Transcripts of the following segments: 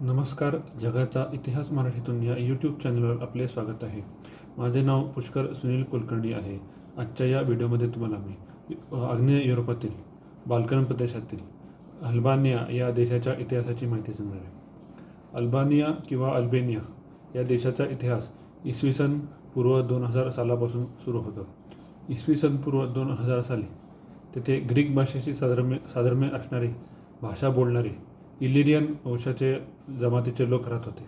नमस्कार जगाचा इतिहास मराठीतून या यूट्यूब चॅनलवर आपले स्वागत आहे. माझे नाव पुष्कर सुनील कुलकर्णी आहे. आजच्या या व्हिडिओमध्ये तुम्हाला मी आग्नेय युरोपातील बाल्कन प्रदेशातील अल्बानिया या देशाच्या इतिहासाची माहिती सांगणार आहे. अल्बानिया किंवा अल्बेनिया या देशाचा इतिहास इसवी सन पूर्व दोन हजार सालापासून सुरू होतो. इसवी सन पूर्व दोन हजार साली तेथे ग्रीक भाषेशी साधर्म्य साधर्म्य असणारी भाषा बोलणारे इलिरियन वंशाचे जमातीचे लोक राहत होते.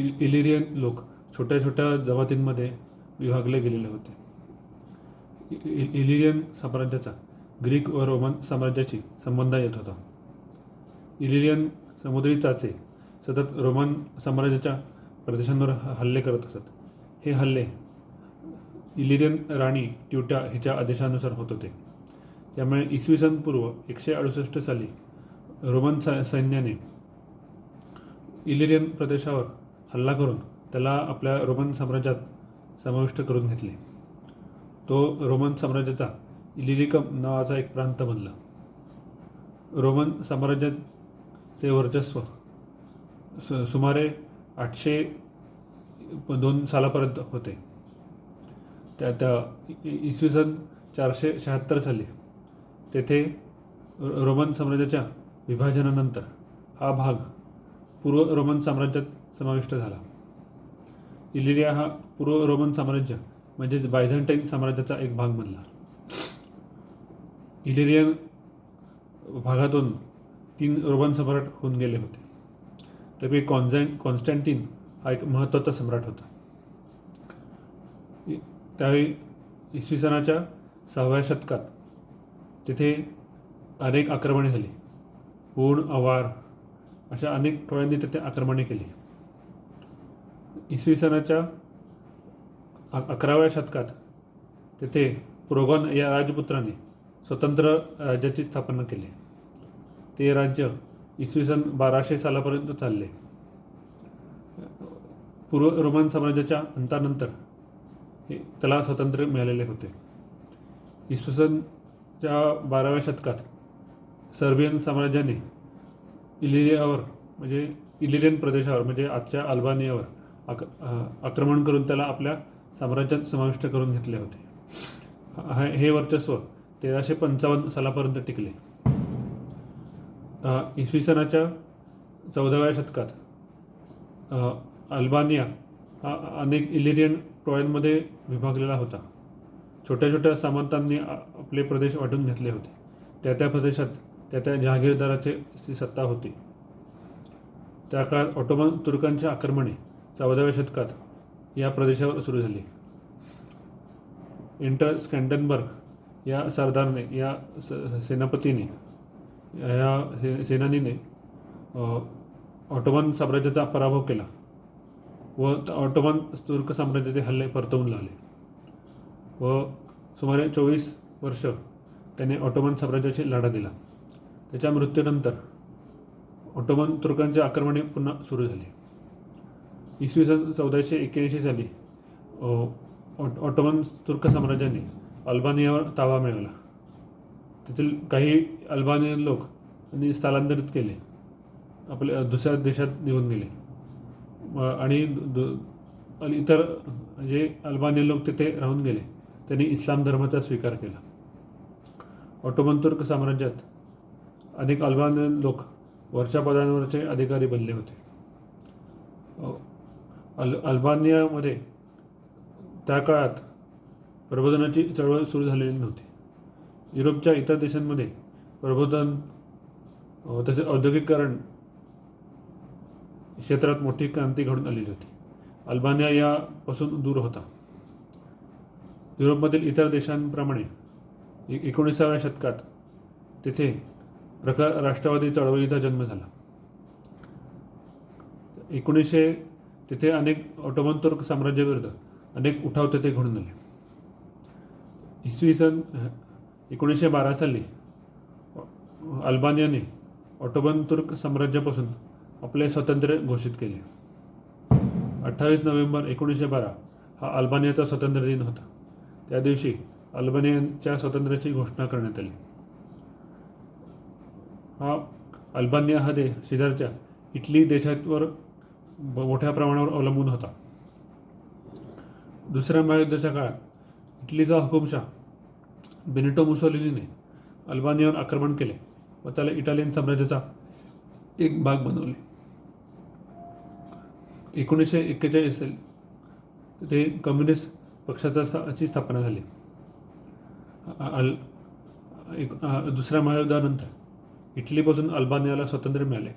इल इलिरियन लोक छोट्या छोट्या जमातींमध्ये विभागले गेलेले होते. इ- इलिरियन साम्राज्याचा ग्रीक व रोमन साम्राज्याशी संबंध येत होता. इलिरियन समुद्री चाचे सतत रोमन साम्राज्याच्या प्रदेशांवर हल्ले करत असत. हे हल्ले इलिरियन राणी ट्युटा हिच्या आदेशानुसार होत होते. त्यामुळे इसवी सन पूर्व एकशे अडुसष्ट साली रोमन सा सैन्याने इलिरियन प्रदेशावर हल्ला करून त्याला आपल्या रोमन साम्राज्यात समाविष्ट करून घेतले. तो रोमन साम्राज्याचा इलिरिकम नावाचा एक प्रांत बनला. रोमन साम्राज्याचे वर्चस्व सु सुमारे आठशे दोन सालापर्यंत होते. त्या त्या इसवी सन चारशे शहात्तर साली तेथे रो- रोमन साम्राज्याच्या विभाजनानंतर हा भाग पूर्व रोमन साम्राज्यात समाविष्ट झाला. इलिरिया हा पूर्व रोमन साम्राज्य म्हणजेच बायझंटाईन साम्राज्याचा एक भाग बनला. इलिरियन भागातून तीन रोमन सम्राट होऊन गेले होते. त्यापैकी कॉन्झॅन कॉन्स्टँटिन हा एक महत्त्वाचा सम्राट होता. त्यावेळी इसवी सनाच्या सहाव्या शतकात तिथे अनेक आक्रमणे झाली. पूर्ण अवार अशा अनेक टोळ्यांनी तिथे आक्रमणे केली. इसवी सनाच्या अकराव्या शतकात तेथे प्रोगॉन या राजपुत्राने स्वतंत्र राज्याची स्थापना केली. ते राज्य इसवी सन बाराशे सालापर्यंत चालले. पूर्व रोमन साम्राज्याच्या अंतानंतर हे त्याला स्वातंत्र्य मिळालेले होते. इसवी सनच्या बाराव्या शतकात सर्बियन साम्राज्याने इलिरियावर म्हणजे इलिरियन प्रदेशावर म्हणजे आजच्या अल्बानियावर आक आक्रमण करून त्याला आपल्या साम्राज्यात समाविष्ट करून घेतले होते. हे वर्चस्व तेराशे पंचावन्न सालापर्यंत टिकले. इसवी सनाच्या चौदाव्या शतकात अल्बानिया हा अनेक इलिरियन टोळ्यांमध्ये विभागलेला होता. छोट्या छोट्या सामंतांनी आपले प्रदेश वाटून घेतले होते. त्या त्या प्रदेशात त्या त्या जहागीरदाराचे सत्ता होती. त्या काळात ऑटोमन तुर्कांच्या आक्रमणे चौदाव्या शतकात या प्रदेशावर सुरू झाली. इंटर स्कॅन्टनबर्ग या सरदारने या सेनापतीने या से सेनानीने ऑटोमन साम्राज्याचा पराभव केला व ऑटोमन तुर्क साम्राज्याचे हल्ले परतवून लावले. व सुमारे चोवीस वर्ष त्याने ऑटोमन साम्राज्याशी लढा दिला. त्याच्या मृत्यूनंतर ऑटोमन तुर्कांचे आक्रमणे पुन्हा सुरू झाली. इसवी सन चौदाशे एक्क्याऐंशी साली ऑट ऑटोमन तुर्क साम्राज्याने अल्बानियावर ताबा मिळवला. तेथील काही अल्बानियन लोक त्यांनी स्थलांतरित केले. आपल्या दुसऱ्या देशात निघून गेले. आणि दु- आणि इतर जे अल्बानियन लोक तिथे राहून गेले त्यांनी इस्लाम धर्माचा स्वीकार केला. ऑटोमन तुर्क साम्राज्यात अनेक अल्बानियन लोक वरच्या पदांवरचे अधिकारी बनले होते. अल अल्बानियामध्ये त्या काळात प्रबोधनाची चळवळ सुरू झालेली नव्हती. युरोपच्या इतर देशांमध्ये प्रबोधन तसेच तसे औद्योगिकरण क्षेत्रात मोठी क्रांती घडून आलेली होती. अल्बानिया यापासून दूर होता. युरोपमधील इतर देशांप्रमाणे एकोणीसाव्या शतकात तिथे प्रखर राष्ट्रवादी चळवळीचा जन्म झाला. एकोणीसशे तिथे अनेक ऑटोमन तुर्क साम्राज्याविरुद्ध अनेक उठाव तेथे घडून आले. इसवी सन एकोणीसशे बारा साली अल्बानियाने ऑटोमन तुर्क साम्राज्यापासून आपले स्वातंत्र्य घोषित केले. अठ्ठावीस नोव्हेंबर एकोणीसशे बारा हा अल्बानियाचा स्वातंत्र्य दिन होता. त्या दिवशी अल्बानियाच्या स्वातंत्र्याची घोषणा करण्यात आली. हा अल्बानिया हा देश शेजारच्या इटली देशावर मोठ्या प्रमाणावर अवलंबून होता. दुसऱ्या महायुद्धाच्या काळात इटलीचा हुकुमशाह बेनिटो मुसोलिनीने अल्बानियावर आक्रमण केले व त्याला इटालियन साम्राज्याचा एक भाग बनवले. एकोणीसशे एक्केचाळीस ते कम्युनिस्ट पक्षाचा स्थाची स्थापना झाली. अल एक दुसऱ्या महायुद्धानंतर इटलीपासून अल्बानियाला स्वातंत्र्य मिळाले.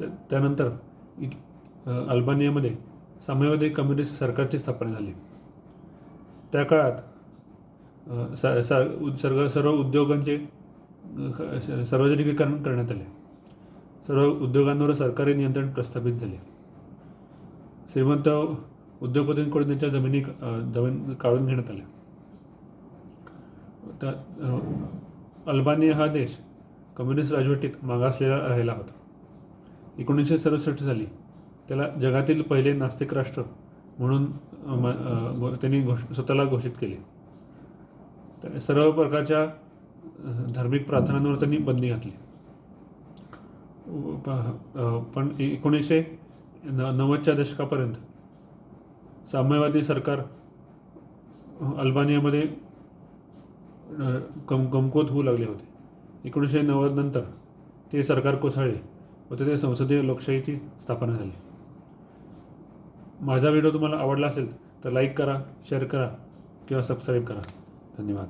तर त्यानंतर इट अल्बानियामध्ये साम्यवादी कम्युनिस्ट सरकारची स्थापना झाली. त्या काळात सा सर्व सर्व उद्योगांचे सार्वजनिकीकरण करण्यात आले. सर्व उद्योगांवर सरकारी नियंत्रण प्रस्थापित झाले. श्रीमंत उद्योगपतींकडून त्यांच्या जमिनी जमीन काढून घेण्यात आल्या. त्या अल्बानिया हा देश कम्युनिस्ट राजवटीत मागासलेला राहिला होता. एकोणीसशे सदुसष्ट साली त्याला जगातील पहिले नास्तिक राष्ट्र म्हणून त्यांनी घोष स्वतःला घोषित केले. तर सर्व प्रकारच्या धार्मिक प्रार्थनांवर त्यांनी बंदी घातली. पण एकोणीसशे न नव्वदच्या दशकापर्यंत साम्यवादी सरकार अल्बानियामध्ये कम कमकुवत होऊ लागले होते. एकोणीसशे नव्वद नंतर ते सरकार कोसळले व तेथे संसदीय लोकशाहीची स्थापना झाली. माझा व्हिडिओ तुम्हाला आवडला असेल तर लाईक करा शेअर करा किंवा सबस्क्राईब करा. धन्यवाद.